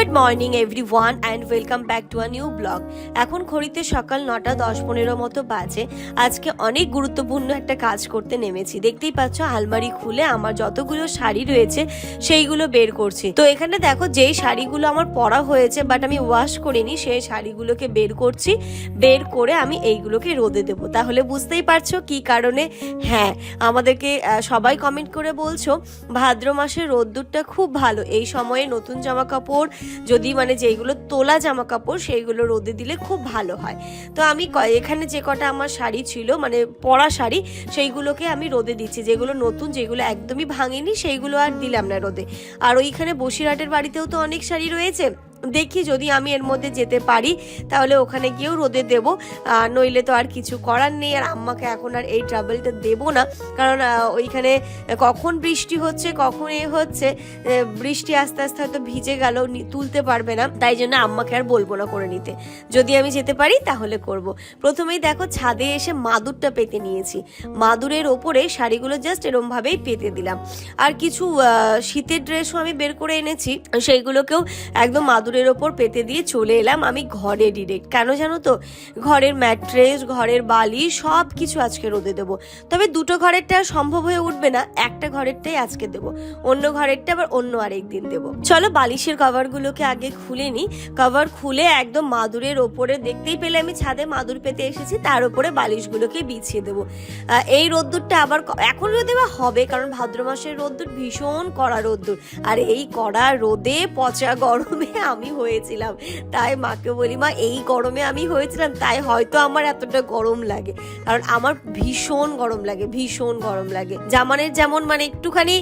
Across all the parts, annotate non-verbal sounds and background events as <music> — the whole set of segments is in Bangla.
Good morning everyone and welcome back to a new blog এখন খড়িতে সকাল নটা দশ পনেরো মতো বাজে। আজকে অনেক গুরুত্বপূর্ণ একটা কাজ করতে নেমেছি। দেখতেই পাচ্ছ, আলমারি খুলে আমার যতগুলো শাড়ি রয়েছে, সেইগুলো বের করছি। তো এখানে দেখো, যেই শাড়িগুলো আমার পরা হয়েছে বাট আমি ওয়াশ করিনি, সেই শাড়িগুলোকে বের করছি। বের করে আমি এইগুলোকে রোদে দেবো। তাহলে বুঝতেই পারছ কি কারণে? হ্যাঁ আমাদেরকে সবাই কমেন্ট করে বলছো, ভাদ্র মাসের রোদ্দুরটা খুব ভালো। এই সময়ে নতুন জামা কাপড় যদি মানে যেইগুলো তোলা জামা কাপড় সেইগুলো রোদে দিলে খুব ভালো হয়। তো আমি এখানে যে কটা আমার শাড়ি ছিল মানে পরা শাড়ি, সেইগুলোকে আমি রোদে দিচ্ছি। যেগুলো নতুন, যেগুলো একদমই ভাঙেনি, সেইগুলো আর দিলাম না রোদে। আর ওইখানে বসিরহাটের বাড়িতেও তো অনেক শাড়ি রয়েছে। দেখি যদি আমি এর মধ্যে যেতে পারি, তাহলে ওখানে গিয়েও রোদে দেব। নইলে তো আর কিছু করার নেই। আর আম্মাকে এখন আর এই ট্রাভেলটা দেবো না। কারণ ওইখানে কখন বৃষ্টি হচ্ছে, কখন এ হচ্ছে বৃষ্টি আস্তে আস্তে হয়তো ভিজে গেল তুলতে পারবে না। তাই জন্য আম্মাকে আর বলব না করে নিতে। যদি আমি যেতে পারি, তাহলে করব। প্রথমেই দেখো, ছাদে এসে মাদুরটা পেতে নিয়েছি। মাদুরের ওপরে শাড়িগুলো জাস্ট এরমভাবেই পেতে দিলাম। আর কিছু শীতের ড্রেসও আমি বের করে এনেছি। সেইগুলোকেও একদম মাদুরের ওপর পেতে দিয়ে চলে এলাম আমি ঘরে ডিরেক্ট কেন জানো তো? ঘরের ম্যাট্রেস ঘরের বালি সব কিছু আজকে রোদে দেবো। তবে দুটো ঘরেরটা সম্ভব হয়ে উঠবে না, একটা ঘরেরটাই আজকে দেবো। অন্য ঘরেরটা আবার অন্য আরেক দিন দেবো। চলো বালিশের কভারগুলোকে আগে খুলে নিই। কভার খুলে একদম মাদুরের ওপরে, দেখতেই পেলে আমি ছাদে মাদুর পেতে এসেছি, তার উপরে বালিশগুলোকে বিছিয়ে দেবো। এই রোদ্দুরটা আবার এখন রোদে বা হবে? কারণ ভাদ্র মাসের রোদ্দুর ভীষণ কড়া রোদ্দুর। আর এই কড়া রোদে পচা গরমে আমি হয়েছিলাম। তাই মাকে বলি, মা, এই গরমে আমি হয়েছিলাম, তাই হয়তো আমার এতটা গরম লাগে। কারণ আমার ভীষণ গরম লাগে, ভীষণ গরম লাগে। জামানের যেমন মানে একটুখানি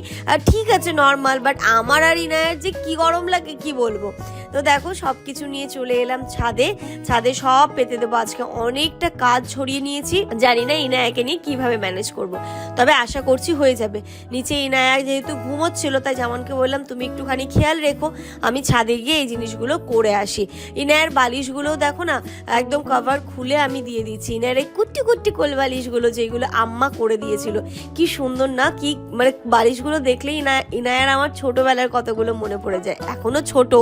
ঠিক আছে নর্মাল বাট আমার আর ইনায়ের যে কি গরম লাগে কি বলব? তো দেখো সব কিছু নিয়ে চলে এলাম ছাদে। ছাদে সব পেতে দেবো। আজকে অনেকটা কাজ ছড়িয়ে নিয়েছি। জানি না ইনায়াকে নিয়ে কীভাবে ম্যানেজ করব। তবে আশা করছি হয়ে যাবে। নিচে ইনায়া যেহেতু ঘুমোচ্ছিল, তাই জামানকে বললাম, তুমি একটুখানি খেয়াল রেখো। আমি ছাদে গিয়ে এই জিনিসগুলো করে আসি। ইনায়ের বালিশগুলো দেখো না, একদম কভার খুলে আমি দিয়ে দিচ্ছি। ইনায়ের এই কুট্টি কুট্টি কোল বালিশগুলো যেগুলো আম্মা করে দিয়েছিল, কি সুন্দর না, কি মানে বালিশগুলো দেখলেই ইনা, ইনায়ার আমার ছোটবেলার কতগুলো মনে পড়ে যায়। এখনও ছোট,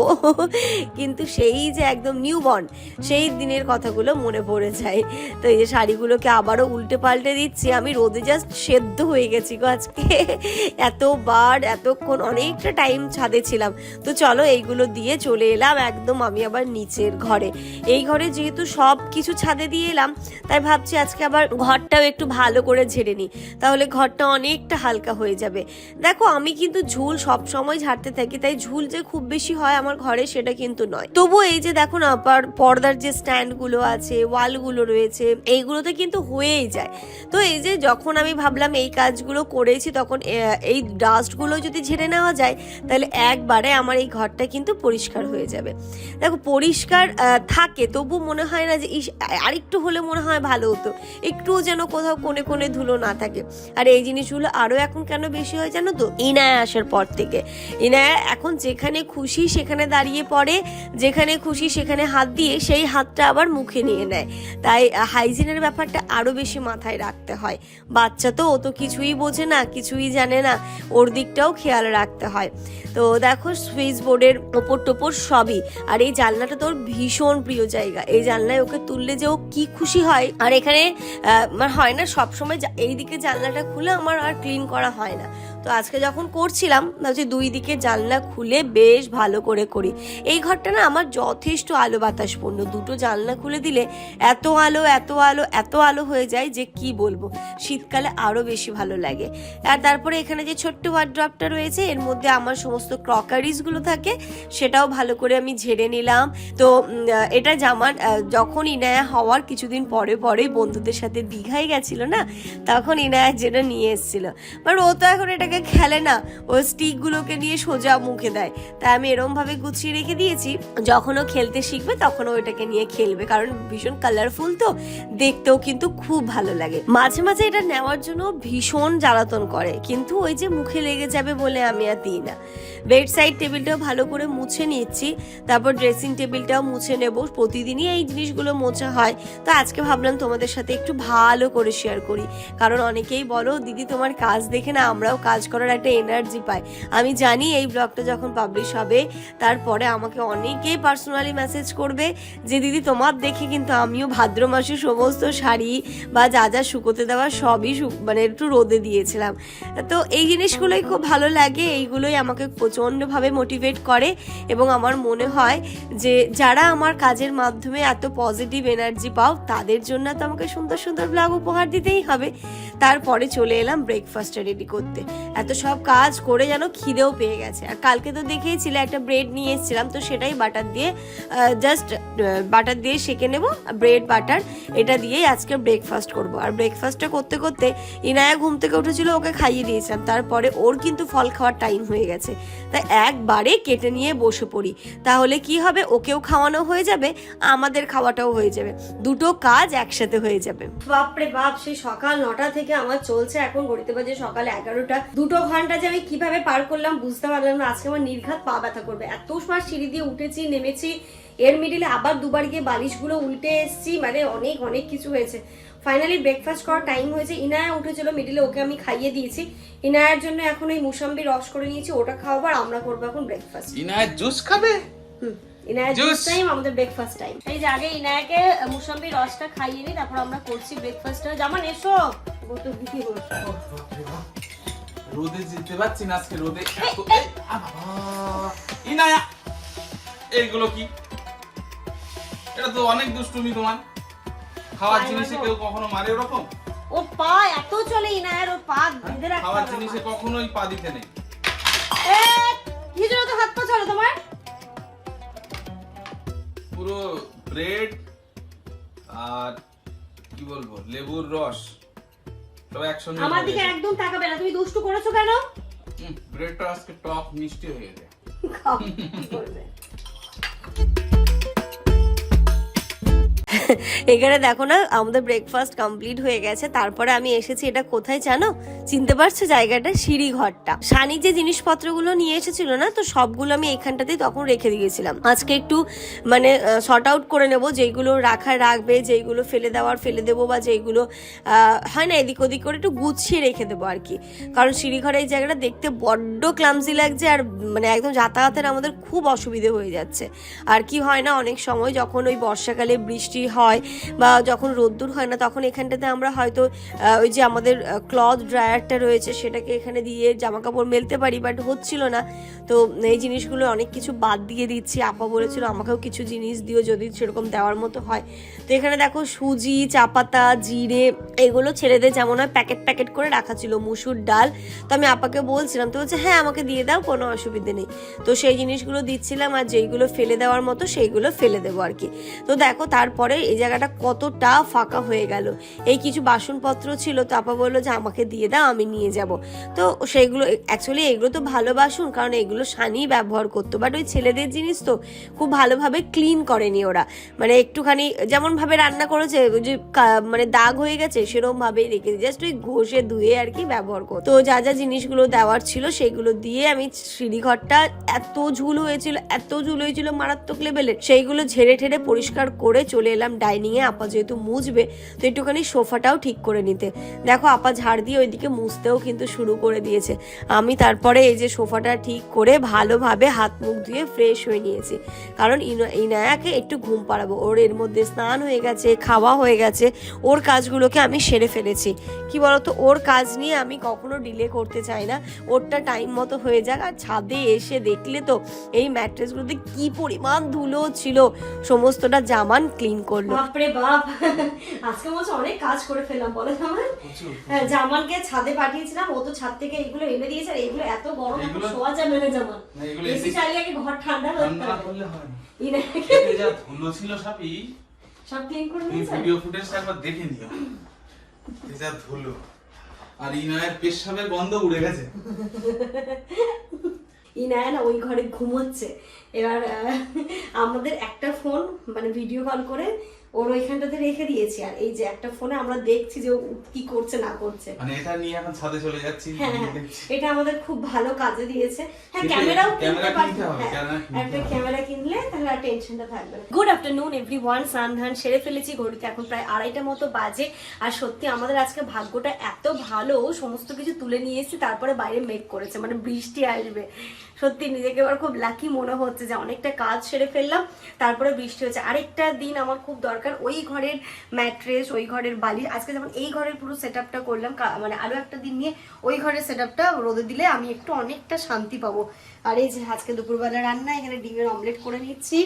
কিন্তু সেই যে একদম নিউ বর্ন সেই দিনের কথাগুলো মনে পড়ে যায়। তো এই যে শাড়িগুলোকে আবারও উল্টে পাল্টে দিচ্ছি, আমি রোদে জাস্ট সেদ্ধ হয়ে গেছি গো আজকে। এতবার, এতক্ষণ অনেকটা টাইম ছাদে ছিলাম। তো চলো এইগুলো দিয়ে চলে এলাম একদম আমি আবার নিচের ঘরে। এই ঘরে যেহেতু সব কিছু ছাদে দিয়ে এলাম, তাই ভাবছি আজকে আবার ঘরটাও একটু ভালো করে ঝেড়ে নিই। তাহলে ঘরটা অনেকটা হালকা হয়ে যাবে। দেখো, আমি কিন্তু ঝুল সব সময় ঝাড়তে থাকি, তাই ঝুল যে খুব বেশি হয় আমার ঘরে সেটা কিন্তু নয়। তবুও এই যে দেখো না পর- পর্দার যে স্ট্যান্ডগুলো আছে, ওয়ালগুলো রয়েছে, এইগুলোতে কিন্তু হয়েই যায়। তো এই যে যখন আমি ভাবলাম এই কাজগুলো করেছি, তখন এই ডাস্টগুলো যদি ঝেড়ে নেওয়া যায়, তাহলে একবারে আমার এই ঘরটা কিন্তু পরিষ্কার হয়ে যাবে। দেখো, পরিষ্কার থাকে তবু মনে হয় না যে, ইস আরেকটু হলে মনে হয় ভালো হতো। একটুও যেন কোথাও কোণে কোণে ধুলো না থাকে। আর এই জিনিসগুলো আরও এখন কেন বেশি হয় জানো তো? ইনায়া আসার পর থেকে। ইনায়া এখন যেখানে খুশি, সেখানে দাঁড়িয়ে পড়ে। যেখানে খুশি, সেখানে হাত দিয়ে সেই হাতটা আবার মুখে নিয়ে নেয়। তাই হাইজিনের ব্যাপারটা আরও বেশি মাথায় রাখতে হয়। বাচ্চা তো, ও তো কিছুই বোঝে না, কিছুই জানে না। ওর দিকটাও খেয়াল রাখতে হয়। তো দেখো, সুইচ বোর্ডের ওপর টোপর সবই। আর এই জানলাটা তোর ভীষণ প্রিয় জায়গা। এই জানলায় ওকে তুললে যে ও কি খুশি হয়। আর এখানে মানে হয় না, সবসময় এইদিকে জানলাটা খুলে আমার আর ক্লিন করা হয় না। তো আজকে যখন করছিলাম, ভাবছি দুই দিকে জানলা খুলে বেশ ভালো করে করি। এই ঘরটা না আমার যথেষ্ট আলো বাতাসপূর্ণ। দুটো জানলা খুলে দিলে এত আলো এত আলো এত আলো হয়ে যায় যে কি বলব? শীতকালে আরও বেশি ভালো লাগে। আর তারপরে এখানে যে ছোট্ট ওয়ার্ড্রপটা রয়েছে, এর মধ্যে আমার সমস্ত ক্রকারিজগুলো থাকে, সেটাও ভালো করে আমি ঝেড়ে নিলাম। তো এটা জামার যখন ইনায়া হওয়ার কিছুদিন পরে পরেই বন্ধুদের সাথে দীঘায় গেছিল না, তখন ইনায়া যেটা নিয়ে এসেছিল। বাট ও তো এখন এটাকে খেলে না। ও স্টিকগুলোকে নিয়ে সোজা মুখে দেয়। তাই আমি এরমভাবে গুছিয়ে রেখে দিয়েছি। যখন ও খেলতে শিখবে, তখন ও এটাকে নিয়ে খেলবে। কারণ ভীষণ কালারফুল তো। দেখতেও কিন্তু খুব ভালো লাগে। মাঝে মাঝে এটা নেওয়ার জন্য ভীষণ জ্বালাতন করে। কিন্তু ওই যে মুখে লেগে যাবে বলে আমি আর দিই না। বেড সাইড টেবিলটাও ভালো করে মুছে নিচ্ছি। তারপর ড্রেসিং টেবিলটাও মুছে নেব। প্রতিদিনই এই জিনিসগুলো মোছা হয়। তো আজকে ভাবলাম তোমাদের সাথে একটু ভালো করে শেয়ার করি। কারণ অনেকেই বলো, দিদি, তোমার কাজ দেখে না, আমরাও কাজ করার একটা এনার্জি পাই আমি জানি এই ব্লগটা যখন পাবলিশ হবে, তারপরে আমাকে অনেকেই পার্সোনালি মেসেজ করবে যে, দিদি, তোমার দেখে কিন্তু আমিও ভাদ্র মাসে সমস্ত শাড়ি বা যা যা শুকোতে দেওয়া সবই মানে একটু রোদে দিয়েছিলাম। তো এই জিনিসগুলোই খুব ভালো লাগে, এইগুলোই আমাকে প্রচণ্ডভাবে মোটিভেট করে এবং আমার মনে হয় যে, যারা আমার কাজের মাধ্যমে এত পজিটিভ এনার্জি পাও, তাদের জন্য তো আমাকে সুন্দর সুন্দর ব্লগ উপহার দিতেই হবে। তারপরে চলে এলাম ব্রেকফাস্টে রেডি করতে। এত সব কাজ করে যেন খিদেও পেয়ে গেছে। আর কালকে তো দেখেইছিলে একটা ব্রেড নিয়ে এসেছিলাম, তো সেটাই বাটার দিয়ে জাস্ট বাটার দিয়ে সেঁকে নেব ব্রেড বাটার এটা দিয়েই আজকে ব্রেকফাস্ট করব। আর ব্রেকফাস্টটা করতে করতে ইনায়া ঘুম থেকে উঠেছিল, ওকে খাইয়ে দিয়েছিলাম। তারপরে ওর কিন্তু ফল খাওয়ার টাইম হয়ে গেছে। তাই একবারে কেটে নিয়ে বসে পড়ি। তাহলে কি হবে? ওকেও খাওয়ানো হয়ে যাবে, আমাদের খাওয়াটাও হয়ে যাবে। দুটো কাজ একসাথে হয়ে যাবে। বাপরে বাপ, সেই সকাল নটা থেকে আমার চলছে। এখন ঘড়িতে বাজে সকাল এগারোটা। দুটো ঘণ্টা যে আমি কীভাবে পার করলাম বুঝতে পারলাম না। আজকে আমার নির্ঘাত পা ব্যথা করবে। এত সময় সিঁড়ি দিয়ে উঠেছি নেমেছি। এর মিডিলে আবার দুবার গিয়ে বালিশগুলো উল্টে এসেছি মানে অনেক অনেক কিছু হয়েছে। ফাইনালি ব্রেকফাস্ট করার টাইম হয়েছে। ইনায়া উঠেছিল মিডিলে ওকে আমি খাইয়ে দিয়েছি। ইনায়ার জন্য এখন ওই মুসাম্বি রস করে নিয়েছি ওটা খাওয়াবো আর আমরা করব এখন ব্রেকফাস্ট ইনায় জুস খাবে. জুস টাইম আমাদের ব্রেকফাস্ট টাইম এই যে আগে ইনায়াকে মুসাম্বি রসটা খাইয়ে নিই তারপর আমরা করছি ব্রেকফাস্টটা জামান এসো। বসো। রোদে যেতে পারছি না আজকে রোদে এত ইনায়া এইগুলো কি? এটা তো অনেক দুষ্টুমি তোমার। খাওয়ার জিনিসে কেউ কখনো মারে ওরকম? ও পা এত চলে ইনায়ার ও পা বেঁধে রাখতে খাওয়ার জিনিসে কখনোই পা দিতে নেই। তো হাত পা চলে তোমার। পুরো ব্রেড আর কি বলব লেবুর রস। একসঙ্গে আমার দিকে একদম তাকাবে না। তুমি দুষ্টু করেছ কেন? ব্রেডটা আজকে টক মিষ্টি হয়ে গেছে এখানে দেখো না আমাদের ব্রেকফাস্ট কমপ্লিট হয়ে গেছে। তারপরে আমি এসেছি এটা কোথায় জানো? চিনতে পারছ জায়গাটা? সিঁড়ি ঘরটা সানি যে জিনিসপত্রগুলো নিয়ে এসেছিল না তো সবগুলো আমি এখানটাতেই তখন রেখে দিয়েছিলাম। আজকে একটু মানে শর্ট আউট করে নেব যেইগুলো রাখা রাখবে যেইগুলো ফেলে দেওয়ার ফেলে দেবো বা যেইগুলো আহ, হয় না এদিক ওদিক করে একটু গুছিয়ে রেখে দেবো আর কি। কারণ সিঁড়িঘরে এই জায়গাটা দেখতে বড্ড ক্লামসি লাগছে আর মানে একদম যাতায়াতের আমাদের খুব অসুবিধে হয়ে যাচ্ছে। আর কি হয় না অনেক সময় যখন ওই বর্ষাকালে বৃষ্টি হয় বা যখন রোদ্দুর হয় না, তখন এখানটাতে আমরা হয়তো ওই যে আমাদের ক্লথ ড্রায়ারটা রয়েছে, সেটাকে এখানে দিয়ে জামা কাপড় মেলতে পারি বাট হচ্ছিল না। তো এই জিনিসগুলো অনেক কিছু বাদ দিয়ে দিচ্ছি। আপা বলেছিল, আমাকেও কিছু জিনিস দিও যদি সেরকম দেওয়ার মতো হয়। তো এখানে দেখো, সুজি, চাপাতা, জিরে, এগুলো ছেড়েদের যেমন হয় প্যাকেট প্যাকেট করে রাখা ছিল, মুসুর ডাল। তো আমি আপাকে বলছিলাম, তো বলছে হ্যাঁ আমাকে দিয়ে দাও, কোনো অসুবিধে নেই। তো সেই জিনিসগুলো দিচ্ছিলাম, আর যেইগুলো ফেলে দেওয়ার মতো, সেইগুলো ফেলে দেবো আর কি। তো দেখো, তারপরে এই জায়গাটা কতটা ফাঁকা হয়ে গেল। এই কিছু বাসনপত্র ছিল, তো আপা বলল যে আমাকে দিয়ে দাও, আমি নিয়ে যাব। তো সেইগুলো অ্যাকচুয়ালি এগুলো তো ভালো বাসন, কারণ এগুলো সানি ব্যবহার করতো। বাট ওই ছেলেদের জিনিস তো খুব ভালোভাবে ক্লিন করেনি ওরা। মানে একটুখানি যেমন ভাবে রান্না করেছে যে মানে দাগ হয়ে গেছে সেরকম ভাবে রেখে জাস্ট ওই ঘষে ধুয়ে আর কি ব্যবহার করতো। তো যা যা জিনিসগুলো দেওয়ার ছিল, সেগুলো দিয়ে আমি সিঁড়িঘরটা এত ঝুল হয়েছিল, এত ঝুল হয়েছিল মারাত্মক লেভেলের সেইগুলো ঝেড়ে ঠেড়ে পরিষ্কার করে চলে এলাম ডাইনিং এ আপা যেহেতু মুছবে, তো একটুখানি সোফাটাও ঠিক করে নিতে। দেখো, আপা ঝাড় দিয়ে ওইদিকে মুছতেও কিন্তু শুরু করে দিয়েছে। আমি তারপরে এই যে সোফাটা ঠিক করে ভালোভাবে হাত মুখ ধুয়ে ফ্রেশ হয়ে নিয়েছি। কারণ ইনা- ইনায়াকে একটু ঘুম পাড়াবো। ওর এর মধ্যে স্নান হয়ে গেছে, খাওয়া হয়ে গেছে, ওর কাজগুলোকে আমি সেরে ফেলেছি। কি বলতো? ওর কাজ নিয়ে আমি কখনো ডিলে করতে চাই না। ওরটা টাইম মতো হয়ে যাক। আর ছাদে এসে দেখলে তো এই ম্যাট্রেসগুলোতে কি পরিমাণ ধুলো ছিল। সমস্তটা জামান ক্লিন করল। বাপরে বাপ। আজকে মনে অনেক কাজ করে ফেললাম বলে জামান হ্যাঁ জামানকে ছাদে পাঠিয়েছিলাম ও তো ছাদ থেকে এইগুলো এনে দিয়েছে আর এইগুলো এত গরম শোয়া যাবে না জামান এসি চালিয়ে আগে ঘর ঠান্ডা হয় ধুলো ছিল সবই সব ক্লিন করে নিয়েছে? ভিডিও ফুটেজটা একবার দেখে নিও। যা ধুলো। আর ইনায়ের গন্ধ উড়ে গেছে। ইনায়া না ওই ঘরে ঘুমোচ্ছে। এবার আমাদের একটা ফোন মানে ভিডিও কল করে ওর ওইখানটাতে রেখে দিয়েছি। আর এই যে একটা ফোনে আমরা দেখছি যে ও কি করছে না করছে। মানে এটা নিয়ে এখন ছাদে চলে যাচ্ছি হ্যাঁ হ্যাঁ। এটা আমাদের খুব ভালো কাজে দিয়েছে। হ্যাঁ ক্যামেরাও ক্যামেরা কিনতে একটা ক্যামেরা কিনলে তাহলে আর টেনশনটা থাকবে গুড আফটারনুন এভরি ওয়ান স্নান ধান সেরে ফেলেছি ঘড়িতে। এখন প্রায় আড়াইটা মতো বাজে। আর সত্যি আমাদের আজকে ভাগ্যটা এত ভালো সমস্ত কিছু তুলে নিয়ে এসেছি তারপরে বাইরে মেঘ করেছে। মানে বৃষ্টি আসবে। সত্যি নিজেকে এবার খুব লাকি মনে হচ্ছে যে অনেকটা কাজ সেরে ফেললাম। তারপরে বৃষ্টি হচ্ছে আরেকটা দিন আমার খুব দরকার, ওই ঘরের ম্যাট্রেস ওই ঘরের বালিশ। আজকে যেমন এই ঘরের পুরো সেট করলাম মানে আরও একটা দিন নিয়ে ওই ঘরের সেট আপটা রোদে দিলে আমি একটু অনেকটা শান্তি পাবো। আর এই যে আজকে দুপুরবেলা রান্না, এখানে ডিমের অমলেট করে নিচ্ছি।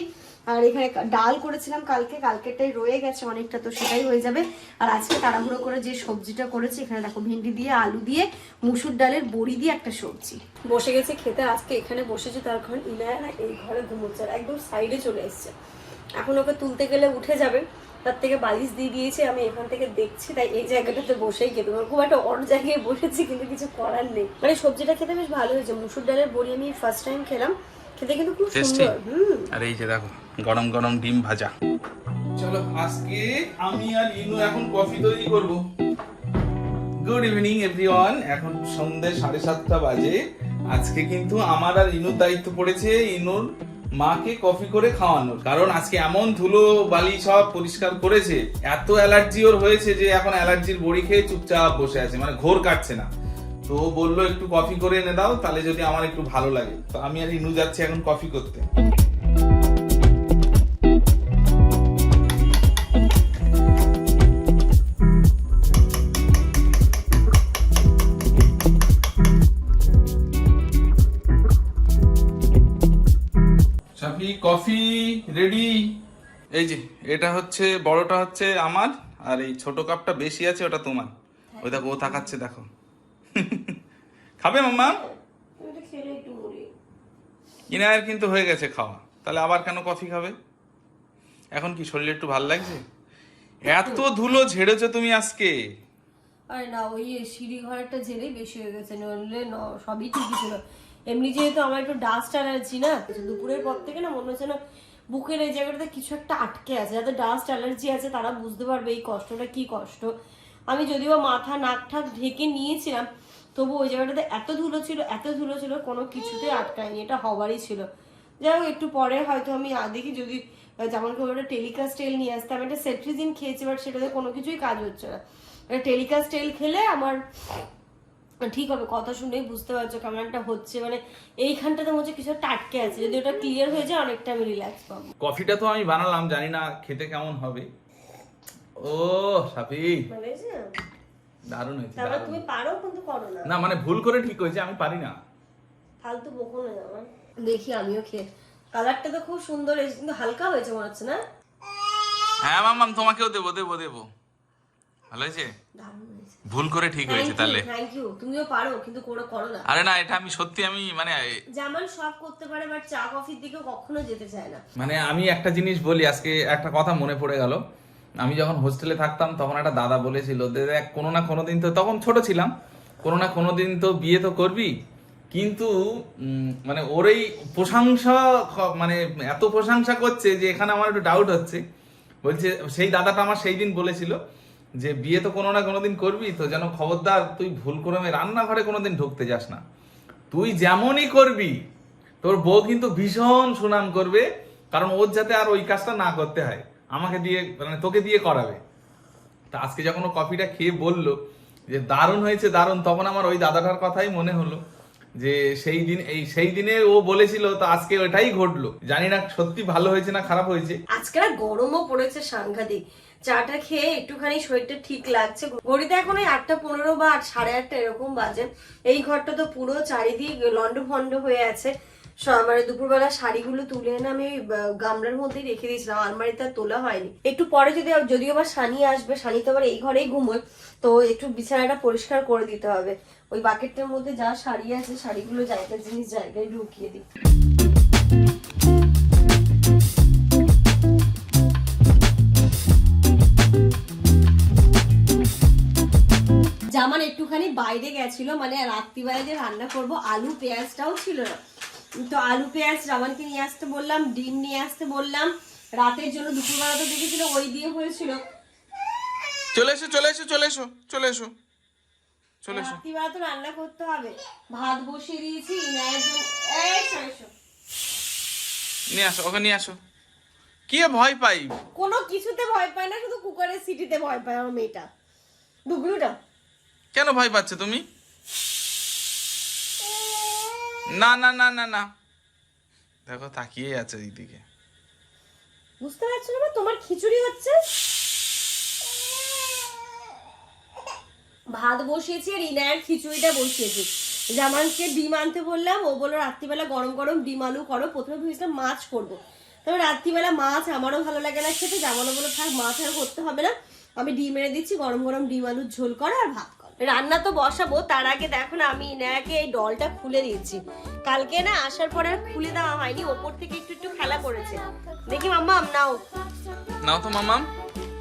আর এখানে ডাল করেছিলাম কালকে, কালকেরটাই রয়ে গেছে অনেকটা, তো সেটাই হয়ে যাবে। আর আজকে তাড়াহুড়ো করে যে সবজিটা করেছি, এখানে দেখো ভেন্ডি দিয়ে, আলু দিয়ে, মুসুর ডালের বড়ি দিয়ে একটা সবজি। বসে গেছে খেতে, আজকে এখানে বসেছে তার ঘর ইনায়া এই ঘরে ঘুমোচ্ছে একদম সাইডে চলে এসছে। এখন ওকে তুলতে গেলে উঠে যাবে, তার থেকে বালিশ দিয়ে দিয়েছে, আমি এখান থেকে দেখছি, তাই এই জায়গাটাতে বসেই খেতে। খুব একটা অন্য জায়গায় বসেছি, কিন্তু কিছু করার নেই। মানে সবজিটা খেতে বেশ ভালো হয়েছে, মুসুর ডালের বড়ি আমি ফার্স্ট টাইম খেলাম খেতে কিন্তু খুব সুন্দর। আর এই যে দেখো গরম গরম ডিম ভাজা। চলো আজকে আমি আর ইনু এখন কফি তৈরি করব। গুড ইভিনিং এভরিওয়ান এখন সন্ধ্যে সাড়ে সাতটা বাজে। আজকে কিন্তু আমার আর ইনুর দায়িত্ব পড়েছে ইনুর মাকে কফি করে খাওয়ানোর। কারণ আজকে এমন ধুলো বালি সব পরিষ্কার করেছে এত অ্যালার্জি ওর হয়েছে যে এখন অ্যালার্জির বড়ি খেয়ে চুপচাপ বসে আছে মানে ঘোর কাটছে না। তো ও বলল, একটু কফি করে এনে দাও, তাহলে যদি আমার একটু ভালো লাগে। তো আমি আর ইনু যাচ্ছি এখন কফি করতে। কফি রেডি এই যে, এটা হচ্ছে, বড়টা হচ্ছে আমার, আর এই ছোট কাপটা বেশি আছে, ওটা তোমার। ওই দেখো, ও তাকাচ্ছে দেখো। <laughs> খাবে মাম্মা? ইনায়ের কিন্তু হয়ে গেছে খাওয়া। তাহলে আবার কেন কফি খাবে? এখন কি শরীরে একটু ভালো লাগছে? এত ধুলো ঝেড়েছো তুমি আজকে। আরে না ওই সিঁড়ি ঘরটা ঝেড়েই বেশি হয়ে গেছে নইলে সবই ঠিকই ছিল। এমনি যেহেতু আমার একটু ডাস্ট অ্যালার্জি না দুপুরের পর থেকে না মনে হচ্ছে না বুকের এই জায়গাটাতে কিছু একটা আটকে আছে। যাদের ডাস্ট অ্যালার্জি আছে তারা বুঝতে পারবে এই কষ্টটা কি কষ্ট। আমি যদিও মাথা নাক ঠাক ঢেকে নিয়েছিলাম, তবু ওই জায়গাটাতে এত ধুলো ছিল, এত ধুলো ছিল, কোনো কিছুতে আটকায়নি, এটা হবারই ছিল। যাই হোক, একটু পরে হয়তো আমি দেখি যদি যেমন করে ওটা টেলিকাস্ট তেল নিয়ে আসতে আমি একটা সেট্রিজিন খেয়েছি, বাট সেটাতে কোনো কিছুই কাজ হচ্ছে না। টেলিকাস্ট তেল খেলে আমার, ঠিক হবে, কথা শুনেই বুঝতে পারছ কেমন একটা হচ্ছে। মানে এইখানটাতে মনে হচ্ছে কিছু টাটকে আছে। যদি ওটা ক্লিয়ার হয়ে যায়, অনেকটা আমি রিল্যাক্স পাবো। কফিটা তো আমি বানালাম, জানি না খেতে কেমন হবে। ও মানে এই যে, দারুণ হয়েছে তারপর তুমি পারো কিন্তু করো না। না মানে ভুল করে ঠিক হয়েছে আমি পারি না। ফালতু বকো না আমার দেখি আমিও খেয়ে। কালারটা তো খুব সুন্দর এসেছে কিন্তু হালকা হয়েছে মনে হচ্ছে না? হ্যাঁ মাম্মাম তোমাকেও দেবো দেবো দেবো। ভালো হয়েছে? ভুল করে ঠিক হয়েছে তাহলে। থ্যাংক ইউ তুমিও পারো কিন্তু করে করো না। আরে না এটা আমি সত্যি আমি মানে যেমন সব করতে পারে বাট চা কফির দিকে কখনো যেতে চায় না। মানে আমি একটা জিনিস বলি আজকে একটা কথা মনে পড়ে গেল। আমি যখন হোস্টেলে থাকতাম, তখন একটা দাদা বলেছিল দেখ, কোনো না কোনো দিন তো তখন ছোট ছিলাম, কোনো না কোনো দিন তো বিয়ে তো করবি। কিন্তু মানে ওর এই প্রশংসা মানে এত প্রশংসা করছে যে এখানে আমার একটু ডাউট হচ্ছে। বলছে, সেই দাদাটা আমার সেই দিন বলেছিল যে, বিয়ে তো কোনো না কোনো দিন করবি, তো যেন খবরদার, তুই ভুল করে রান্নাঘরে কোনোদিন ঢুকতে যাস না। তুই যেমনই করবি, তোর বউ কিন্তু ভীষণ সুনাম করবে, কারণ ওর যাতে আর ওই কাজটা না করতে হয়। আমাকে দিয়ে মানে তোকে দিয়ে করাবে। তা আজকে যখন ও কফিটা খেয়ে বলল যে, দারুণ হয়েছে, দারুণ, তখন আমার ওই দাদাটার কথাই মনে হলো যে, সেই দিন, এই সেই দিনে ও বলেছিল, তো আজকে ওটাই ঘটলো। জানি না সত্যি ভালো হয়েছে না খারাপ হয়েছে। আজকে না গরমও পড়েছে সাংঘাতিক। চাটা খেয়ে একটুখানি শরীরটা ঠিক লাগছে। ঘড়িতে এখন ওই আটটা পনেরো বা সাড়ে আটটা এরকম বাজে। এই ঘরটা তো পুরো চারিদিক লন্ড ভন্ড হয়ে আছে। মানে দুপুরবেলা শাড়িগুলো তুলে এনে আমি গামলার মধ্যেই রেখে দিয়েছিলাম, আলমারিতে আর তোলা হয়নি। একটু পরে যদি যদিও আবার সানি আসবে, সানি তো আবার এই ঘরেই ঘুমোয়, তো একটু বিছানাটা পরিষ্কার করে দিতে হবে। ওই বাকেটটার মধ্যে যা শাড়ি আছে, শাড়িগুলো জায়গার জিনিস জায়গায় ঢুকিয়ে দিই। জামান একটুখানি বাইরে গেছিল মানে রাত্রিবেলা যে রান্না করব, আলু, পেঁয়াজটাও ছিল না। তো আলু পেঁয়াজ জামানকে নিয়ে আসতে বললাম ডিম নিয়ে আসতে বললাম। রাতের জন্য দুপুরবেলা তো দেখেছিল ওই দিয়ে হয়েছিল। চলে এসো চলে এসো চলে এসো চলে এসো চলে এসো। রাত্রিবেলা তো রান্না করতে হবে। ভাত বসিয়ে দিয়েছি ইনায়ের জন্য এই এসো, এসো। নিয়ে আসো ওকে নিয়ে আসো। কে ভয় পাই? কোনো কিছুতে ভয় পায় না শুধু কুকারের সিটিতে ভয় পায় আমার মেয়েটা। ডুগলুটা কেন ভয় পাচ্ছে তুমি? না না না না না। দেখো তাকিয়ে আছে এইদিকে বুঝতে পারছ না তোমার খিচুড়ি হচ্ছে? ভাত বসিয়েছি আর ইনায়ের খিচুড়িটা বসিয়েছি। জামানকে ডিম আনতে বললাম, ও বলল, রাত্রিবেলা গরম গরম ডিম আলু করো, প্রথমে ভেবেছিলাম মাছ করব। তবে রাত্রিবেলা মাছ আমারও ভালো লাগে না খেতে জামানো বলে থাক, মাছ আর করতে হবে না। আমি ডিম এনে দিচ্ছি, গরম গরম ডিম আলুর ঝোল করো আর ভাত রান্না তো বসাবো তার আগে দেখো না আমি ইনায়াকে এই ডলটা খুলে দিয়েছি। কালকে না আসার পরে আর খুলে দেওয়া হয়নি ওপর থেকে একটু একটু খেলা করেছে। দেখি মাম্মা নাও। নাও তো মামাম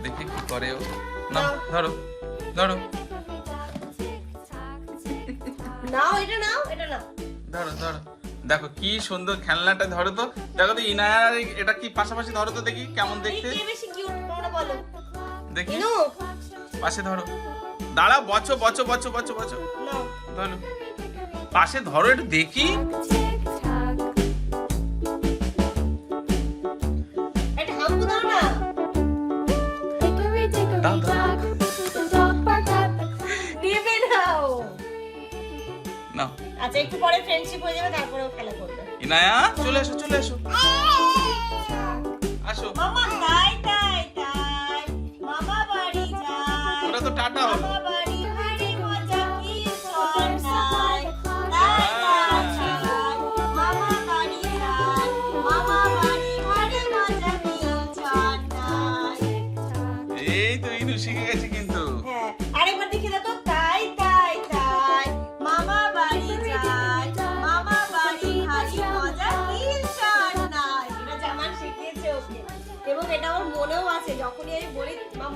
দেখি কি করে ও। নাও ধরো ধরো। নাও এটা নাও এটা নাও। ধরো ধরো। দেখো কি সুন্দর খেলনাটা ধরো তো। দেখো তো ইনায়ার এটা কি পাশাপাশি ধরো তো দেখি কেমন দেখতে। বেশি কিউট তোমরা বলো। দেখি। পাশে ধরো। দাঁড়া বচো বচো বচো বচো বচো ধরো। পাশে ধরো একটু দেখি। আচ্ছা একটু পরে ফ্রেন্ডশিপ হয়ে যাবে তারপরে খেলা করবে। ইনায়া চলে এসো চলে এসো।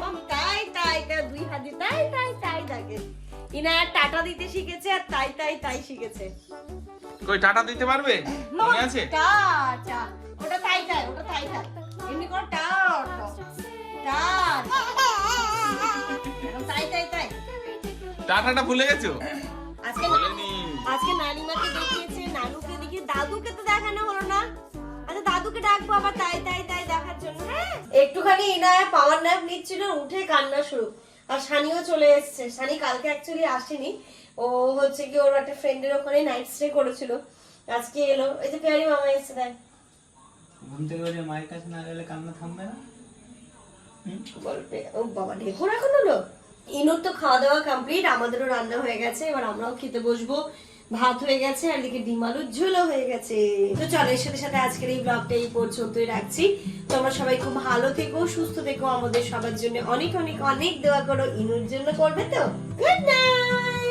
মাম্মা তাই তাই তাই দুই হাত তাই তাই তাই ইনায়ার টাটা দিতে শিখেছে আর তাই তাই তাই শিখেছে। কই টাটা দিতে পারবে? মনে আছে? টাটা ওটা তাই তাই ওটা তাই তাই। এমনি করে টা তাই তাই তাই। টাটাটা ভুলে গেছো? আজকে আজকে নানিমাকে দেখিয়েছে নানুকে দেখিয়ে দাদুকে তো দেখানো হলো না। দাদুকে ডাকবো আবার তাই তাই তাই দেখার জন্য হ্যাঁ? একটুখানি ইনায়া পাওয়ার ন্যাপ নিচ্ছিল উঠে কান্না শুরু। আর সানিও চলে এসেছে। সানি কালকে অ্যাকচুয়ালি আসেনি। ও হচ্ছে কি ওর একটা ফ্রেন্ডের ওখানে নাইট স্টে করেছিল। আজকে এলো। এই যে পেয়ারি মামা এসেছে দেখ। ঘুম থেকে উঠে মায়ের কাছে না গেলে কান্না থামবে না? বলবে ও বাবা ঢেকুর এখন হলো ইনুর তো খাওয়া দাওয়া কমপ্লিট আমাদেরও রান্না হয়ে গেছে। এবার আমরাও খেতে বসবো। ভাত হয়ে গেছে আর দিকে ডিম আলু ঝুলো হয়ে গেছে। তো চলো, এর সাথে সাথে আজকের এই ব্লগটা এই পর্যন্তই রাখছি। তোমরা সবাই খুব ভালো থেকো, সুস্থ থেকো, আমাদের সবার জন্য অনেক অনেক অনেক দোয়া করো, ইনুর জন্য করবে তো? Good night